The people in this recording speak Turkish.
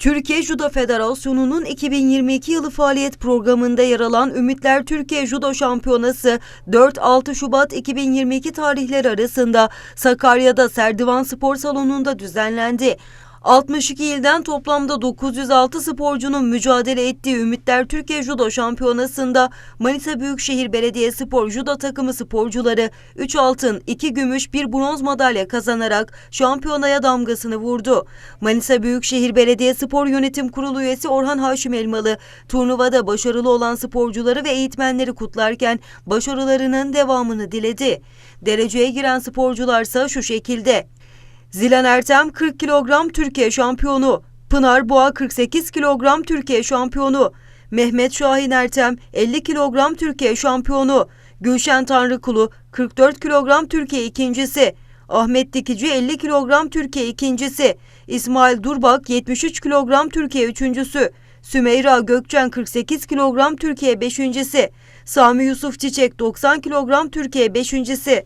Türkiye Judo Federasyonu'nun 2022 yılı faaliyet programında yer alan Ümitler Türkiye Judo Şampiyonası 4-6 Şubat 2022 tarihleri arasında Sakarya'da Serdivan Spor Salonu'nda düzenlendi. 62 ilden toplamda 906 sporcunun mücadele ettiği Ümitler Türkiye Judo Şampiyonası'nda Manisa Büyükşehir Belediyespor Judo takımı sporcuları 3 altın, 2 gümüş, 1 bronz madalya kazanarak şampiyonaya damgasını vurdu. Manisa Büyükşehir Belediyespor Yönetim Kurulu üyesi Orhan Haşim Elmalı, turnuvada başarılı olan sporcuları ve eğitmenleri kutlarken başarılarının devamını diledi. Dereceye giren sporcularsa şu şekilde. Zilan Ertem 40 kilogram Türkiye şampiyonu. Pınar Boğa 48 kilogram Türkiye şampiyonu. Mehmet Şahin Ertem 50 kilogram Türkiye şampiyonu. Gülşen Tanrıkulu 44 kilogram Türkiye ikincisi. Ahmet Dikici 50 kilogram Türkiye ikincisi. İsmail Durbak 73 kilogram Türkiye üçüncüsü. Sümeyra Gökçen 48 kilogram Türkiye beşincisi. Sami Yusuf Çiçek 90 kilogram Türkiye beşincisi.